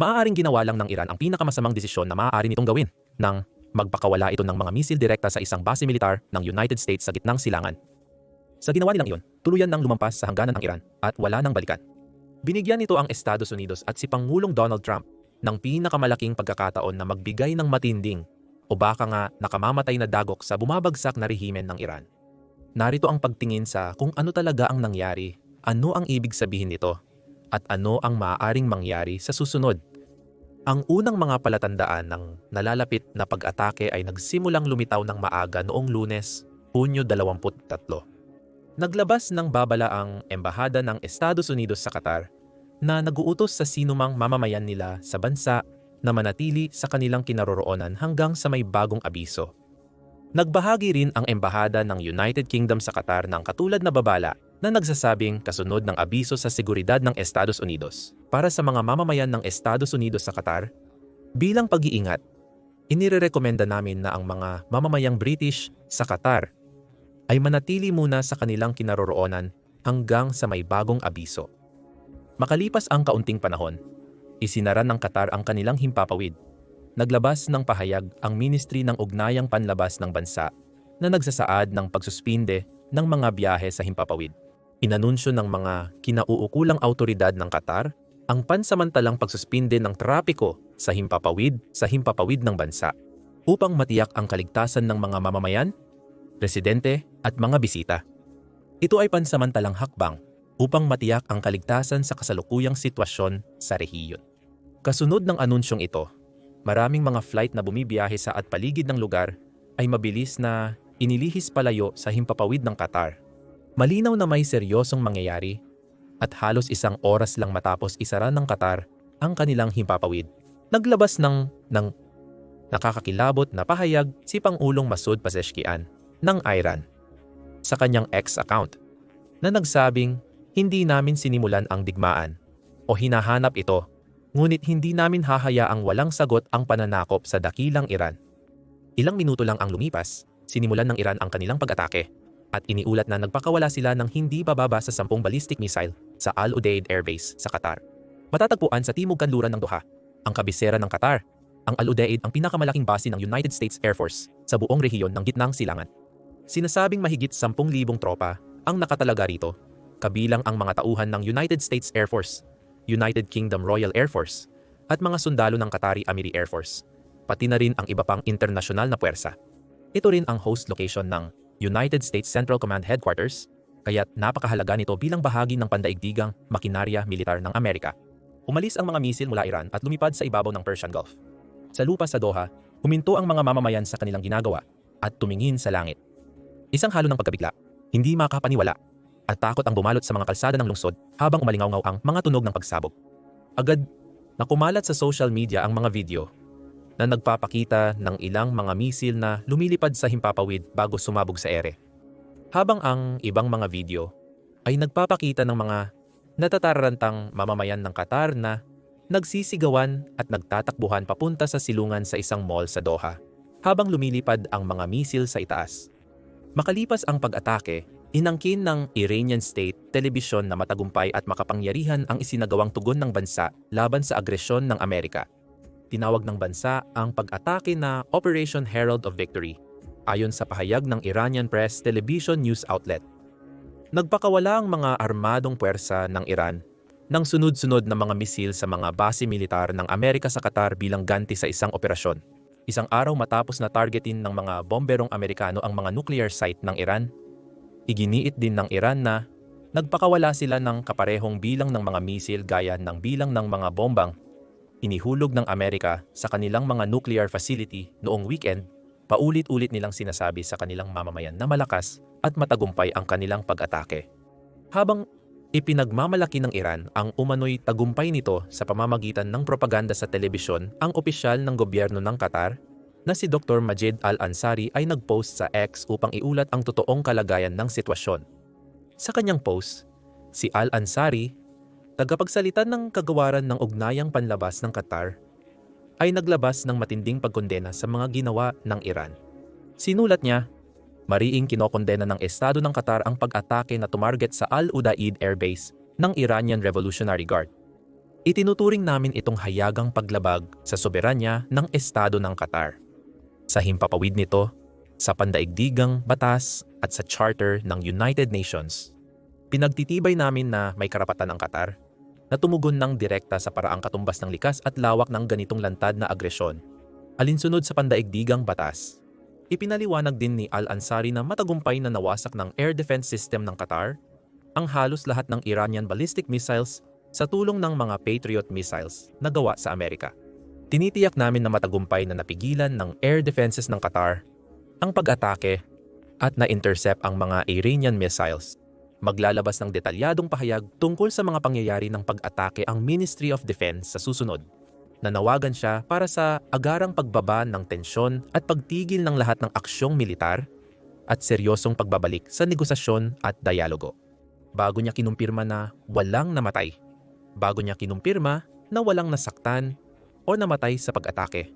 Maaaring ginawa lang ng Iran ang pinakamasamang desisyon na maaari nitong gawin nang magpakawala ito ng mga misil direkta sa isang base militar ng United States sa gitnang silangan. Sa ginawa nilang iyon, tuluyan nang lumampas sa hangganan ang Iran at wala nang balikan. Binigyan nito ang Estados Unidos at si Pangulong Donald Trump ng pinakamalaking pagkakataon na magbigay ng matinding o baka nga nakamamatay na dagok sa bumabagsak na rehimen ng Iran. Narito ang pagtingin sa kung ano talaga ang nangyari, ano ang ibig sabihin nito, at ano ang maaaring mangyari sa susunod. Ang unang mga palatandaan ng nalalapit na pag-atake ay nagsimulang lumitaw ng maaga noong lunes, Hunyo 23. Naglabas ng babala ang Embahada ng Estados Unidos sa Qatar na naguutos sa sinumang mamamayan nila sa bansa na manatili sa kanilang kinaroroonan hanggang sa may bagong abiso. Nagbahagi rin ang Embahada ng United Kingdom sa Qatar ng katulad na babala na nagsasabing kasunod ng abiso sa seguridad ng Estados Unidos para sa mga mamamayan ng Estados Unidos sa Qatar. Bilang pag-iingat, inirerekomenda namin na ang mga mamamayang British sa Qatar ay manatili muna sa kanilang kinaroroonan hanggang sa may bagong abiso. Makalipas ang kaunting panahon, isinara ng Qatar ang kanilang himpapawid. Naglabas ng pahayag ang Ministry ng Ugnayang Panlabas ng Bansa na nagsasaad ng pagsuspinde ng mga biyahe sa himpapawid. Inanunsyo ng mga kinauukulang autoridad ng Qatar ang pansamantalang pagsuspinde ng trapiko sa himpapawid sa himpapawid ng bansa upang matiyak ang kaligtasan ng mga mamamayan, residente at mga bisita. Ito ay pansamantalang hakbang upang matiyak ang kaligtasan sa kasalukuyang sitwasyon sa rehiyon. Kasunod ng anunsyong ito, maraming mga flight na bumibiyahe sa at paligid ng lugar ay mabilis na inilihis palayo sa himpapawid ng Qatar. Malinaw na may seryosong mangyayari at halos isang oras lang matapos isara ng Qatar ang kanilang himpapawid. Naglabas ng, ng nakakakilabot na pahayag si Pangulong Masud Pezeshkian ng Iran sa kanyang X account na nagsabing hindi namin sinimulan ang digmaan o hinahanap ito ngunit hindi namin hahayaang walang sagot ang pananakop sa dakilang Iran. Ilang minuto lang ang lumipas, sinimulan ng Iran ang kanilang pag-atake at iniulat na nagpakawala sila ng hindi bababa sa 10 ballistic missile sa Al Udeid Air Base sa Qatar. Matatagpuan sa timog kanluran ng Doha, ang kabisera ng Qatar. Ang Al Udeid ang pinakamalaking base ng United States Air Force sa buong rehiyon ng gitnang silangan. Sinasabing mahigit 10,000 tropa ang nakatalaga rito, kabilang ang mga tauhan ng United States Air Force, United Kingdom Royal Air Force, at mga sundalo ng Qatari Amiri Air Force, pati na rin ang iba pang internasyonal na puwersa. Ito rin ang host location ng United States Central Command Headquarters, kaya't napakahalaga nito bilang bahagi ng pandaigdigang makinarya militar ng Amerika. Umalis ang mga misil mula Iran at lumipad sa ibabaw ng Persian Gulf. Sa lupa sa Doha, huminto ang mga mamamayan sa kanilang ginagawa at tumingin sa langit. Isang halo ng pagkabigla, hindi makapaniwala, at takot ang bumalot sa mga kalsada ng lungsod habang umalingaw ang mga tunog ng pagsabog. Agad na kumalat sa social media ang mga video na nagpapakita ng ilang mga misil na lumilipad sa himpapawid bago sumabog sa ere. Habang ang ibang mga video ay nagpapakita ng mga natatarantang mamamayan ng Qatar na nagsisigawan at nagtatakbuhan papunta sa silungan sa isang mall sa Doha habang lumilipad ang mga misil sa itaas. Makalipas ang pag-atake, inangkin ng Iranian State Television na matagumpay at makapangyarihan ang isinagawang tugon ng bansa laban sa agresyon ng Amerika. Tinawag ng bansa ang pag-atake na Operation Herald of Victory, ayon sa pahayag ng Iranian Press Television News Outlet. Nagpakawala ang mga armadong puwersa ng Iran ng sunod-sunod na mga misil sa mga base militar ng Amerika sa Qatar bilang ganti sa isang operasyon. Isang araw matapos na targetin ng mga bomberong Amerikano ang mga nuclear site ng Iran, iginiit din ng Iran na nagpakawala sila ng kaparehong bilang ng mga misil gaya ng bilang ng mga bombang inihulog ng Amerika sa kanilang mga nuclear facility noong weekend, paulit-ulit nilang sinasabi sa kanilang mamamayan na malakas at matagumpay ang kanilang pag-atake. Habang ipinagmamalaki ng Iran ang umano'y tagumpay nito sa pamamagitan ng propaganda sa telebisyon, ang opisyal ng gobyerno ng Qatar na si Dr. Majid Al-Ansari ay nagpost sa X upang iulat ang totoong kalagayan ng sitwasyon. Sa kanyang post, si Al-Ansari, tagapagsalita ng kagawaran ng ugnayang panlabas ng Qatar, ay naglabas ng matinding pagkondena sa mga ginawa ng Iran. Sinulat niya, mariing kinokondena ng Estado ng Qatar ang pag-atake na tumarget sa Al Udaid Air Base ng Iranian Revolutionary Guard. Itinuturing namin itong hayagang paglabag sa soberanya ng Estado ng Qatar. Sa himpapawid nito, sa pandaigdigang batas at sa charter ng United Nations, pinagtitibay namin na may karapatan ang Qatar na tumugon ng direkta sa paraang katumbas ng likas at lawak ng ganitong lantad na agresyon, alinsunod sa pandaigdigang batas. Ipinaliwanag din ni Al-Ansari na matagumpay na nawasak ng air defense system ng Qatar ang halos lahat ng Iranian ballistic missiles sa tulong ng mga Patriot missiles na gawa sa Amerika. Tinitiyak namin na matagumpay na napigilan ng air defenses ng Qatar ang pag-atake at na-intercept ang mga Iranian missiles. Maglalabas ng detalyadong pahayag tungkol sa mga pangyayari ng pag-atake ang Ministry of Defense sa susunod nanawagan siya para sa agarang pagbaba ng tensyon at pagtigil ng lahat ng aksyong militar at seryosong pagbabalik sa negosasyon at dialogo. Bago niya kinumpirma na walang namatay. Bago niya kinumpirma na walang nasaktan o namatay sa pag-atake.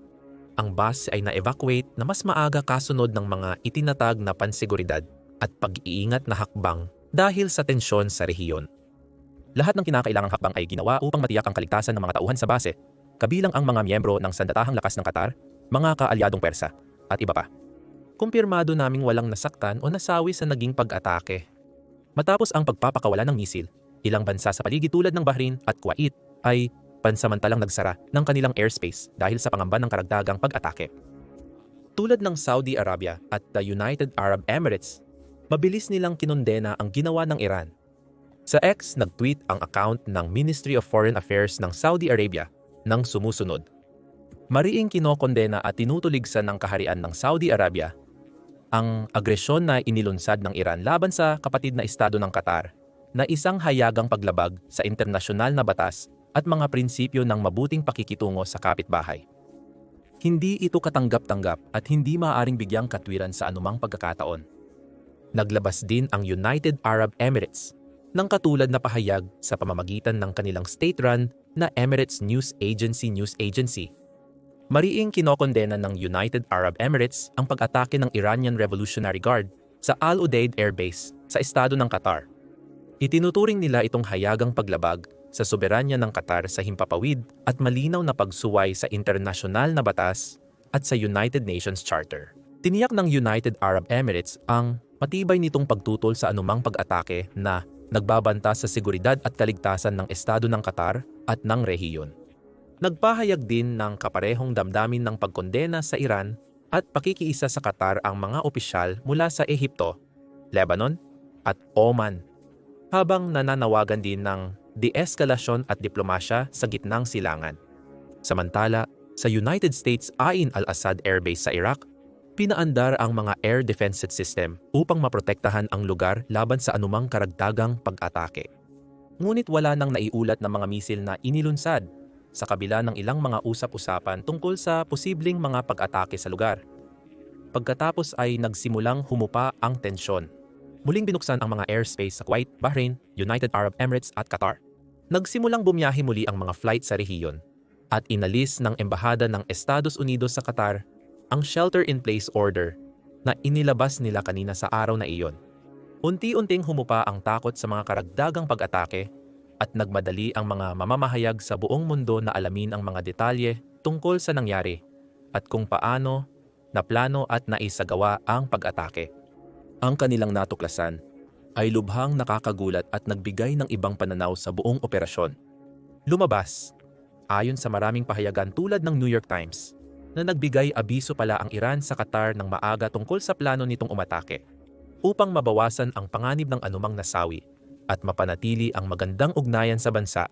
Ang bus ay na-evacuate na mas maaga kasunod ng mga itinatag na pansiguridad at pag-iingat na hakbang dahil sa tensyon sa rehiyon. Lahat ng kinakailangang hakbang ay ginawa upang matiyak ang kaligtasan ng mga tauhan sa base kabilang ang mga miyembro ng Sandatahang Lakas ng Qatar, mga kaalyadong Persa, at iba pa. Kumpirmado naming walang nasaktan o nasawi sa naging pag-atake. Matapos ang pagpapakawala ng misil, ilang bansa sa paligid tulad ng Bahrain at Kuwait ay pansamantalang nagsara ng kanilang airspace dahil sa pangamba ng karagdagang pag-atake. Tulad ng Saudi Arabia at the United Arab Emirates, mabilis nilang kinondena ang ginawa ng Iran. Sa X, nag-tweet ang account ng Ministry of Foreign Affairs ng Saudi Arabia ng sumusunod. Mariing kinokondena at tinutuligsan ng kaharian ng Saudi Arabia ang agresyon na inilunsad ng Iran laban sa kapatid na estado ng Qatar na isang hayagang paglabag sa internasyonal na batas at mga prinsipyo ng mabuting pakikitungo sa kapitbahay. Hindi ito katanggap-tanggap at hindi maaaring bigyang katwiran sa anumang pagkakataon. Naglabas din ang United Arab Emirates ng katulad na pahayag sa pamamagitan ng kanilang state-run na Emirates News Agency News Agency. Mariing kinokondena ng United Arab Emirates ang pag-atake ng Iranian Revolutionary Guard sa Al Udeid Air Base sa estado ng Qatar. Itinuturing nila itong hayagang paglabag sa soberanya ng Qatar sa himpapawid at malinaw na pagsuway sa internasyonal na batas at sa United Nations Charter. Tiniyak ng United Arab Emirates ang matibay nitong pagtutol sa anumang pag-atake na nagbabanta sa seguridad at kaligtasan ng Estado ng Qatar at ng rehiyon. Nagpahayag din ng kaparehong damdamin ng pagkondena sa Iran at pakikiisa sa Qatar ang mga opisyal mula sa Ehipto, Lebanon at Oman, habang nananawagan din ng de-escalasyon at diplomasya sa gitnang silangan. Samantala, sa United States Ain al-Assad Air Base sa Iraq, pinaandar ang mga air defense system upang maprotektahan ang lugar laban sa anumang karagdagang pag-atake. Ngunit wala nang naiulat na mga misil na inilunsad sa kabila ng ilang mga usap-usapan tungkol sa posibleng mga pag-atake sa lugar. Pagkatapos ay nagsimulang humupa ang tensyon. Muling binuksan ang mga airspace sa Kuwait, Bahrain, United Arab Emirates at Qatar. Nagsimulang bumiyahe muli ang mga flight sa rehiyon at inalis ng Embahada ng Estados Unidos sa Qatar ang shelter-in-place order na inilabas nila kanina sa araw na iyon. Unti-unting humupa ang takot sa mga karagdagang pag-atake at nagmadali ang mga mamamahayag sa buong mundo na alamin ang mga detalye tungkol sa nangyari at kung paano naplano at naisagawa ang pag-atake. Ang kanilang natuklasan ay lubhang nakakagulat at nagbigay ng ibang pananaw sa buong operasyon. Lumabas, ayon sa maraming pahayagan tulad ng New York Times, na nagbigay abiso pala ang Iran sa Qatar ng maaga tungkol sa plano nitong umatake upang mabawasan ang panganib ng anumang nasawi at mapanatili ang magandang ugnayan sa bansa.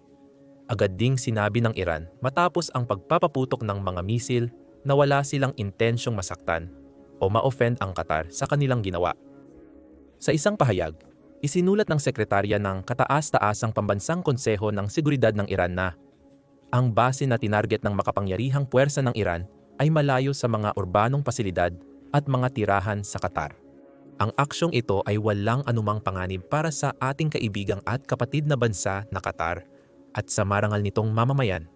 Agad ding sinabi ng Iran matapos ang pagpapaputok ng mga misil na wala silang intensyong masaktan o ma-offend ang Qatar sa kanilang ginawa. Sa isang pahayag, isinulat ng sekretarya ng Kataas-Taasang Pambansang Konseho ng Seguridad ng Iran na ang base na tinarget ng makapangyarihang puwersa ng Iran ay malayo sa mga urbanong pasilidad at mga tirahan sa Qatar. Ang aksyong ito ay walang anumang panganib para sa ating kaibigang at kapatid na bansa na Qatar at sa marangal nitong mamamayan.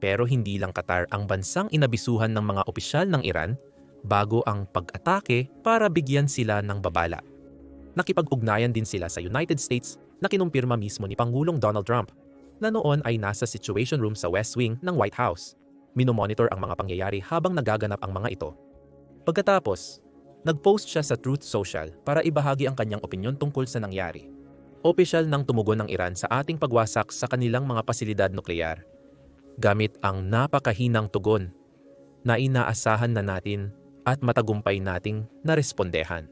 Pero hindi lang Qatar ang bansang inabisuhan ng mga opisyal ng Iran bago ang pag-atake para bigyan sila ng babala. Nakipag-ugnayan din sila sa United States na kinumpirma mismo ni Pangulong Donald Trump na noon ay nasa Situation Room sa West Wing ng White House. Minomonitor ang mga pangyayari habang nagaganap ang mga ito. Pagkatapos, nag-post siya sa Truth Social para ibahagi ang kanyang opinyon tungkol sa nangyari. Opisyal nang tumugon ng Iran sa ating pagwasak sa kanilang mga pasilidad nuklear. Gamit ang napakahinang tugon na inaasahan na natin at matagumpay nating narespondehan.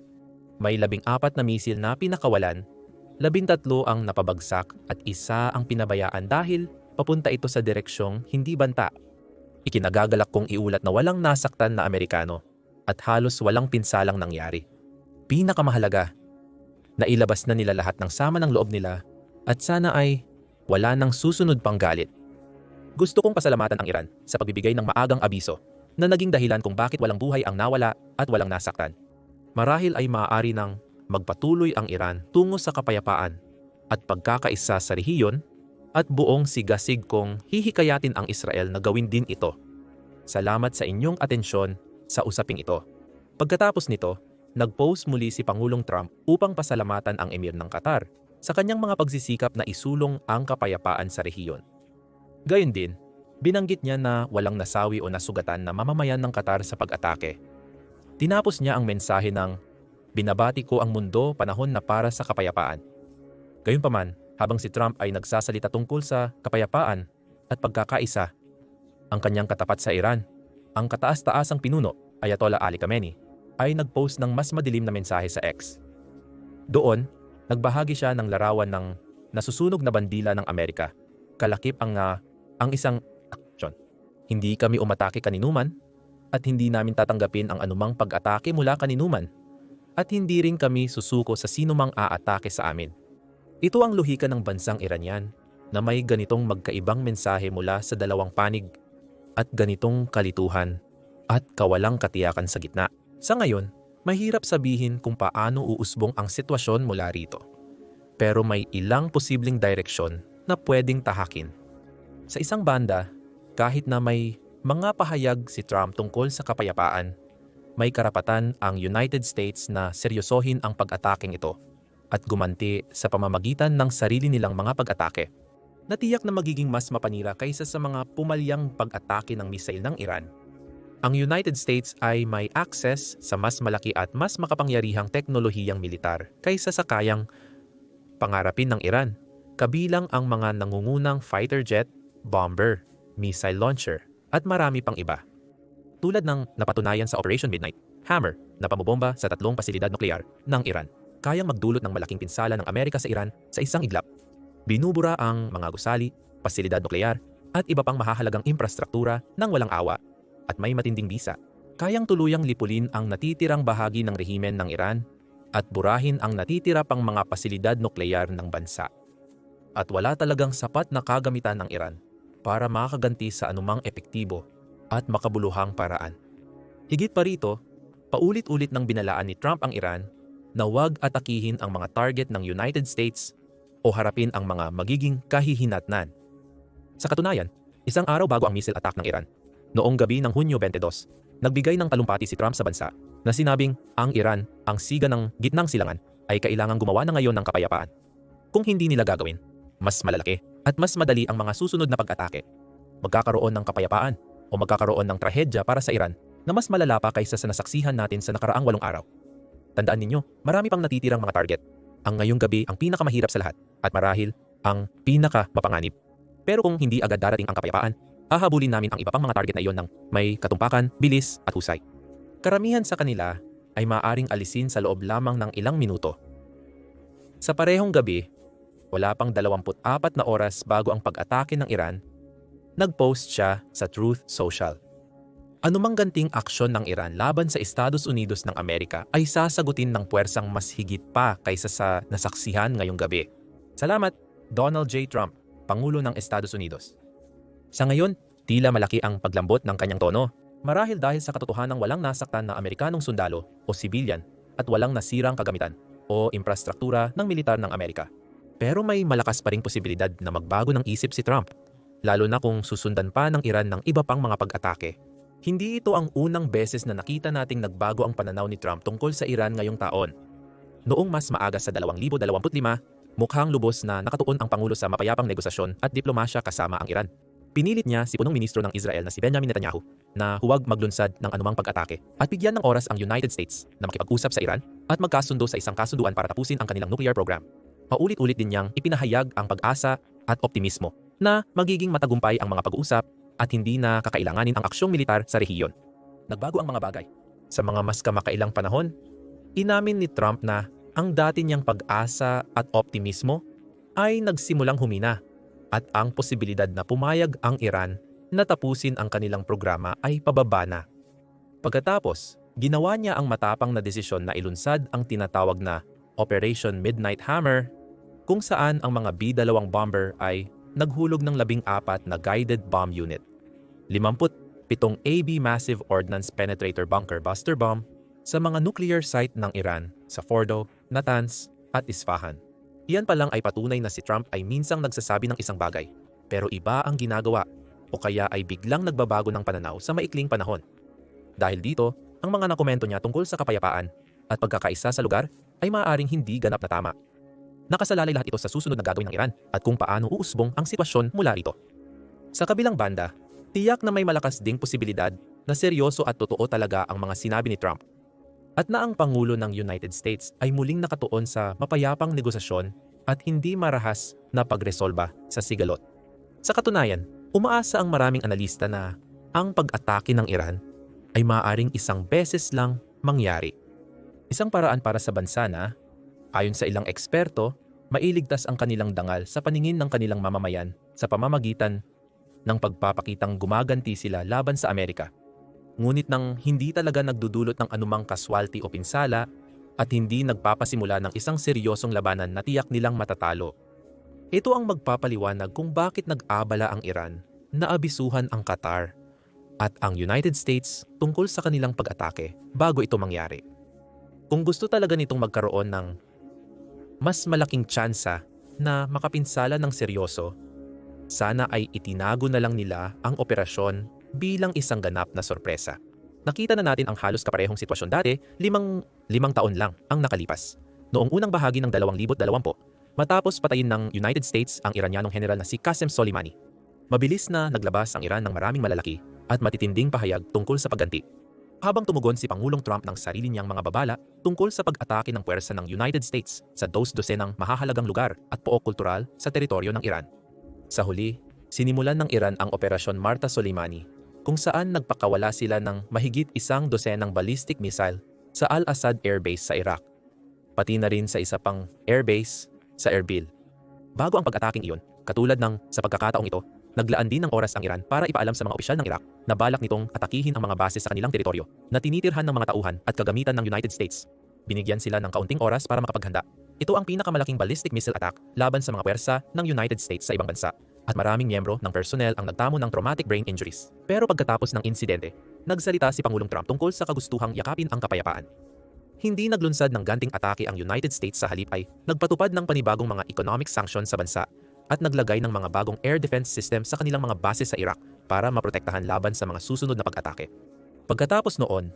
May labing apat na misil na pinakawalan, labintatlo ang napabagsak at isa ang pinabayaan dahil papunta ito sa direksyong hindi banta. Ikinagagalak kong iulat na walang nasaktan na Amerikano at halos walang pinsalang nangyari. Pinakamahalaga, nailabas na nila lahat ng sama ng loob nila at sana ay wala nang susunod pang galit. Gusto kong pasalamatan ang Iran sa pagbibigay ng maagang abiso na naging dahilan kung bakit walang buhay ang nawala at walang nasaktan. Marahil ay maaari ng magpatuloy ang Iran tungo sa kapayapaan at pagkakaisa sa rehiyon at buong sigasig kong hihikayatin ang Israel na gawin din ito. Salamat sa inyong atensyon sa usaping ito. Pagkatapos nito, nag-post muli si Pangulong Trump upang pasalamatan ang Emir ng Qatar sa kanyang mga pagsisikap na isulong ang kapayapaan sa rehiyon. Gayon din, binanggit niya na walang nasawi o nasugatan na mamamayan ng Qatar sa pag-atake. Tinapos niya ang mensahe ng binabati ko ang mundo panahon na para sa kapayapaan. Gayunpaman, habang si Trump ay nagsasalita tungkol sa kapayapaan at pagkakaisa, ang kanyang katapat sa Iran, ang kataas-taasang pinuno, Ayatollah Ali Khamenei, ay nagpost ng mas madilim na mensahe sa X. Doon, nagbahagi siya ng larawan ng nasusunog na bandila ng Amerika. Kalakip ang, uh, ang isang aksyon. Hindi kami umatake kaninuman at hindi namin tatanggapin ang anumang pag-atake mula kaninuman at hindi rin kami susuko sa sinumang aatake sa amin. Ito ang luhika ng bansang Iranian na may ganitong magkaibang mensahe mula sa dalawang panig at ganitong kalituhan at kawalang katiyakan sa gitna. Sa ngayon, mahirap sabihin kung paano uusbong ang sitwasyon mula rito. Pero may ilang posibleng direksyon na pwedeng tahakin. Sa isang banda, kahit na may mga pahayag si Trump tungkol sa kapayapaan, may karapatan ang United States na seryosohin ang pag-ataking ito at gumanti sa pamamagitan ng sarili nilang mga pag-atake. Natiyak na magiging mas mapanira kaysa sa mga pumalyang pag-atake ng misail ng Iran. Ang United States ay may access sa mas malaki at mas makapangyarihang teknolohiyang militar kaysa sa kayang pangarapin ng Iran, kabilang ang mga nangungunang fighter jet, bomber, missile launcher, at marami pang iba. Tulad ng napatunayan sa Operation Midnight, Hammer na pamobomba sa tatlong pasilidad nuklear ng Iran, kayang magdulot ng malaking pinsala ng Amerika sa Iran sa isang iglap. Binubura ang mga gusali, pasilidad nuklear, at iba pang mahahalagang infrastruktura ng walang awa at may matinding bisa. Kayang tuluyang lipulin ang natitirang bahagi ng rehimen ng Iran at burahin ang natitira pang mga pasilidad nuklear ng bansa. At wala talagang sapat na kagamitan ng Iran para makaganti sa anumang epektibo at makabuluhang paraan. Higit pa rito, paulit-ulit nang binalaan ni Trump ang Iran na huwag atakihin ang mga target ng United States o harapin ang mga magiging kahihinatnan. Sa katunayan, isang araw bago ang missile attack ng Iran, noong gabi ng Hunyo 22, nagbigay ng talumpati si Trump sa bansa na sinabing ang Iran, ang siga ng gitnang silangan, ay kailangang gumawa na ngayon ng kapayapaan. Kung hindi nila gagawin, mas malalaki at mas madali ang mga susunod na pag-atake. Magkakaroon ng kapayapaan o magkakaroon ng trahedya para sa Iran na mas malala pa kaysa sa nasaksihan natin sa nakaraang walong araw. Tandaan ninyo, marami pang natitirang mga target. Ang ngayong gabi ang pinakamahirap sa lahat at marahil ang pinaka mapanganib. Pero kung hindi agad darating ang kapayapaan, hahabulin namin ang iba pang mga target na iyon ng may katumpakan, bilis at husay. Karamihan sa kanila ay maaring alisin sa loob lamang ng ilang minuto. Sa parehong gabi, wala pang 24 na oras bago ang pag-atake ng Iran, nag-post siya sa Truth Social. Anumang ganting aksyon ng Iran laban sa Estados Unidos ng Amerika ay sasagutin ng puwersang mas higit pa kaysa sa nasaksihan ngayong gabi. Salamat, Donald J. Trump, Pangulo ng Estados Unidos. Sa ngayon, tila malaki ang paglambot ng kanyang tono marahil dahil sa katotohanang walang nasaktan na Amerikanong sundalo o sibilyan at walang nasirang kagamitan o infrastruktura ng militar ng Amerika. Pero may malakas pa ring posibilidad na magbago ng isip si Trump, lalo na kung susundan pa ng Iran ng iba pang mga pag-atake hindi ito ang unang beses na nakita nating nagbago ang pananaw ni Trump tungkol sa Iran ngayong taon. Noong mas maaga sa 2025, Mukhang lubos na nakatuon ang Pangulo sa mapayapang negosasyon at diplomasya kasama ang Iran. Pinilit niya si punong ministro ng Israel na si Benjamin Netanyahu na huwag maglunsad ng anumang pag-atake at bigyan ng oras ang United States na makipag-usap sa Iran at magkasundo sa isang kasunduan para tapusin ang kanilang nuclear program. Paulit-ulit din niyang ipinahayag ang pag-asa at optimismo na magiging matagumpay ang mga pag-uusap at hindi na kakailanganin ang aksyong militar sa rehiyon. Nagbago ang mga bagay. Sa mga mas kamakailang panahon, inamin ni Trump na ang dati niyang pag-asa at optimismo ay nagsimulang humina at ang posibilidad na pumayag ang Iran na tapusin ang kanilang programa ay pababa na. Pagkatapos, ginawa niya ang matapang na desisyon na ilunsad ang tinatawag na Operation Midnight Hammer kung saan ang mga B-dalawang bomber ay naghulog ng labing apat na guided bomb unit. 57 AB Massive Ordnance Penetrator Bunker Buster Bomb sa mga nuclear site ng Iran sa Fordo, Natanz at Isfahan. Iyan pa lang ay patunay na si Trump ay minsang nagsasabi ng isang bagay, pero iba ang ginagawa o kaya ay biglang nagbabago ng pananaw sa maikling panahon. Dahil dito, ang mga nakomento niya tungkol sa kapayapaan at pagkakaisa sa lugar ay maaaring hindi ganap na tama. Nakasalalay lahat ito sa susunod na gagawin ng Iran at kung paano uusbong ang sitwasyon mula rito. Sa kabilang banda, tiyak na may malakas ding posibilidad na seryoso at totoo talaga ang mga sinabi ni Trump at na ang Pangulo ng United States ay muling nakatuon sa mapayapang negosasyon at hindi marahas na pagresolba sa sigalot. Sa katunayan, umaasa ang maraming analista na ang pag-atake ng Iran ay maaaring isang beses lang mangyari. Isang paraan para sa bansa na, ayon sa ilang eksperto, mailigtas ang kanilang dangal sa paningin ng kanilang mamamayan sa pamamagitan ng pagpapakitang gumaganti sila laban sa Amerika ngunit nang hindi talaga nagdudulot ng anumang kaswalty o pinsala at hindi nagpapasimula ng isang seryosong labanan na tiyak nilang matatalo. Ito ang magpapaliwanag kung bakit nag-abala ang Iran na abisuhan ang Qatar at ang United States tungkol sa kanilang pag-atake bago ito mangyari. Kung gusto talaga nitong magkaroon ng mas malaking tsansa na makapinsala ng seryoso, sana ay itinago na lang nila ang operasyon bilang isang ganap na sorpresa. Nakita na natin ang halos kaparehong sitwasyon dati, limang, limang taon lang ang nakalipas. Noong unang bahagi ng 2020, matapos patayin ng United States ang Iranyanong general na si Qasem Soleimani. Mabilis na naglabas ang Iran ng maraming malalaki at matitinding pahayag tungkol sa pagganti. Habang tumugon si Pangulong Trump ng sarili niyang mga babala tungkol sa pag-atake ng puwersa ng United States sa dos-dosenang mahahalagang lugar at pook kultural sa teritoryo ng Iran. Sa huli, sinimulan ng Iran ang Operasyon Marta Soleimani kung saan nagpakawala sila ng mahigit isang dosenang ballistic missile sa Al-Assad Air Base sa Iraq, pati na rin sa isa pang airbase sa Erbil. Bago ang pag-ataking iyon, katulad ng sa pagkakataong ito, naglaan din ng oras ang Iran para ipaalam sa mga opisyal ng Iraq na balak nitong atakihin ang mga base sa kanilang teritoryo na tinitirhan ng mga tauhan at kagamitan ng United States. Binigyan sila ng kaunting oras para makapaghanda. Ito ang pinakamalaking ballistic missile attack laban sa mga pwersa ng United States sa ibang bansa at maraming miyembro ng personnel ang nagtamo ng traumatic brain injuries. Pero pagkatapos ng insidente, nagsalita si Pangulong Trump tungkol sa kagustuhang yakapin ang kapayapaan. Hindi naglunsad ng ganting atake ang United States sa halip ay nagpatupad ng panibagong mga economic sanctions sa bansa at naglagay ng mga bagong air defense system sa kanilang mga base sa Iraq para maprotektahan laban sa mga susunod na pag-atake. Pagkatapos noon,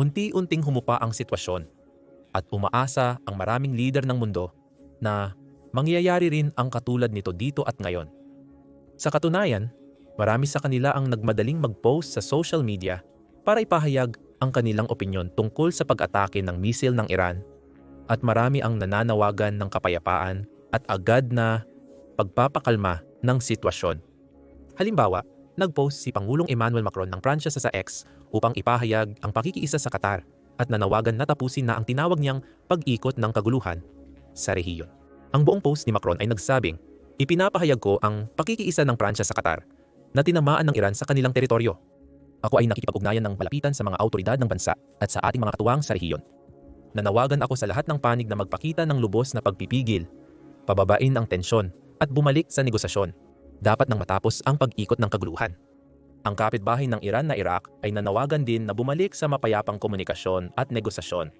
unti-unting humupa ang sitwasyon at umaasa ang maraming leader ng mundo na mangyayari rin ang katulad nito dito at ngayon. Sa katunayan, marami sa kanila ang nagmadaling mag-post sa social media para ipahayag ang kanilang opinyon tungkol sa pag-atake ng misil ng Iran at marami ang nananawagan ng kapayapaan at agad na pagpapakalma ng sitwasyon. Halimbawa, nag-post si Pangulong Emmanuel Macron ng Pransya sa X upang ipahayag ang pakikiisa sa Qatar at nanawagan na tapusin na ang tinawag niyang pag-ikot ng kaguluhan sa rehiyon. Ang buong post ni Macron ay nagsabing Ipinapahayag ko ang pakikiisa ng Pransya sa Qatar na tinamaan ng Iran sa kanilang teritoryo. Ako ay nakikipag-ugnayan ng malapitan sa mga autoridad ng bansa at sa ating mga katuwang sa rehiyon. Nanawagan ako sa lahat ng panig na magpakita ng lubos na pagpipigil, pababain ang tensyon at bumalik sa negosasyon. Dapat nang matapos ang pag-ikot ng kaguluhan. Ang kapitbahay ng Iran na Iraq ay nanawagan din na bumalik sa mapayapang komunikasyon at negosasyon.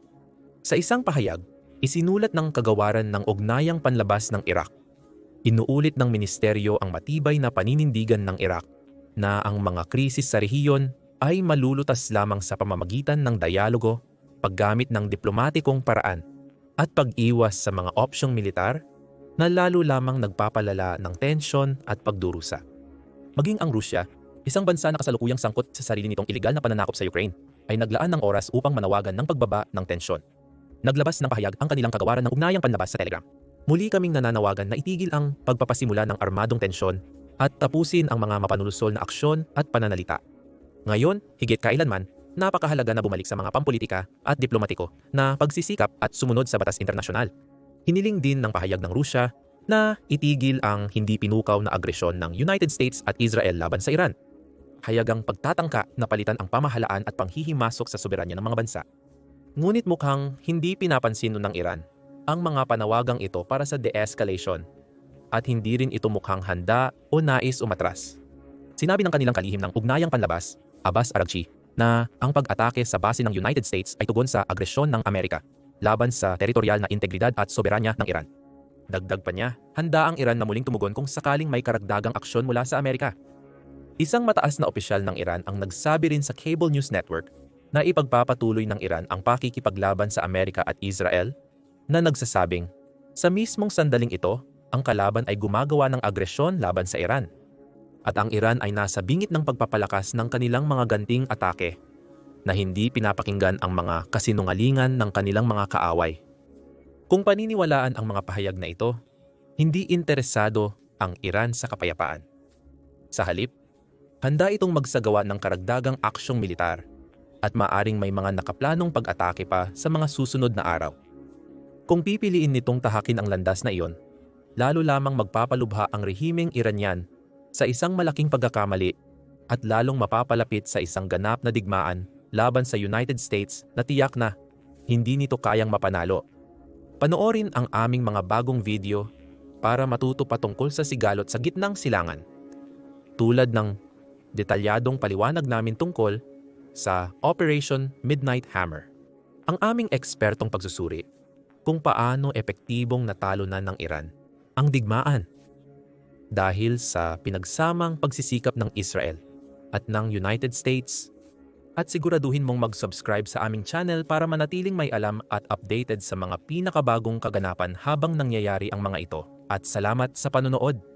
Sa isang pahayag, isinulat ng kagawaran ng ugnayang panlabas ng Iraq Inuulit ng ministeryo ang matibay na paninindigan ng Iraq na ang mga krisis sa rehiyon ay malulutas lamang sa pamamagitan ng dialogo, paggamit ng diplomatikong paraan, at pag-iwas sa mga opsyong militar na lalo lamang nagpapalala ng tensyon at pagdurusa. Maging ang Rusya, isang bansa na kasalukuyang sangkot sa sarili nitong ilegal na pananakop sa Ukraine, ay naglaan ng oras upang manawagan ng pagbaba ng tensyon. Naglabas ng pahayag ang kanilang kagawaran ng ugnayang panlabas sa Telegram. Muli kaming nananawagan na itigil ang pagpapasimula ng armadong tensyon at tapusin ang mga mapanulusol na aksyon at pananalita. Ngayon, higit kailanman, napakahalaga na bumalik sa mga pampolitika at diplomatiko na pagsisikap at sumunod sa batas internasyonal. Hiniling din ng pahayag ng Rusya na itigil ang hindi pinukaw na agresyon ng United States at Israel laban sa Iran. Hayagang pagtatangka na palitan ang pamahalaan at panghihimasok sa soberanya ng mga bansa. Ngunit mukhang hindi pinapansin ng Iran ang mga panawagang ito para sa de-escalation at hindi rin ito mukhang handa o nais umatras. Sinabi ng kanilang kalihim ng ugnayang panlabas, Abbas Araghchi, na ang pag-atake sa base ng United States ay tugon sa agresyon ng Amerika laban sa teritorial na integridad at soberanya ng Iran. Dagdag pa niya, handa ang Iran na muling tumugon kung sakaling may karagdagang aksyon mula sa Amerika. Isang mataas na opisyal ng Iran ang nagsabi rin sa Cable News Network na ipagpapatuloy ng Iran ang pakikipaglaban sa Amerika at Israel na nagsasabing, sa mismong sandaling ito, ang kalaban ay gumagawa ng agresyon laban sa Iran. At ang Iran ay nasa bingit ng pagpapalakas ng kanilang mga ganting atake na hindi pinapakinggan ang mga kasinungalingan ng kanilang mga kaaway. Kung paniniwalaan ang mga pahayag na ito, hindi interesado ang Iran sa kapayapaan. Sa halip, handa itong magsagawa ng karagdagang aksyong militar at maaring may mga nakaplanong pag-atake pa sa mga susunod na araw. Kung pipiliin nitong tahakin ang landas na iyon, lalo lamang magpapalubha ang rehimeng Iranian sa isang malaking pagkakamali at lalong mapapalapit sa isang ganap na digmaan laban sa United States na tiyak na hindi nito kayang mapanalo. Panoorin ang aming mga bagong video para matuto patungkol sa sigalot sa gitnang silangan. Tulad ng detalyadong paliwanag namin tungkol sa Operation Midnight Hammer. Ang aming ekspertong pagsusuri kung paano epektibong natalo na ng Iran ang digmaan dahil sa pinagsamang pagsisikap ng Israel at ng United States at siguraduhin mong mag-subscribe sa aming channel para manatiling may alam at updated sa mga pinakabagong kaganapan habang nangyayari ang mga ito. At salamat sa panonood!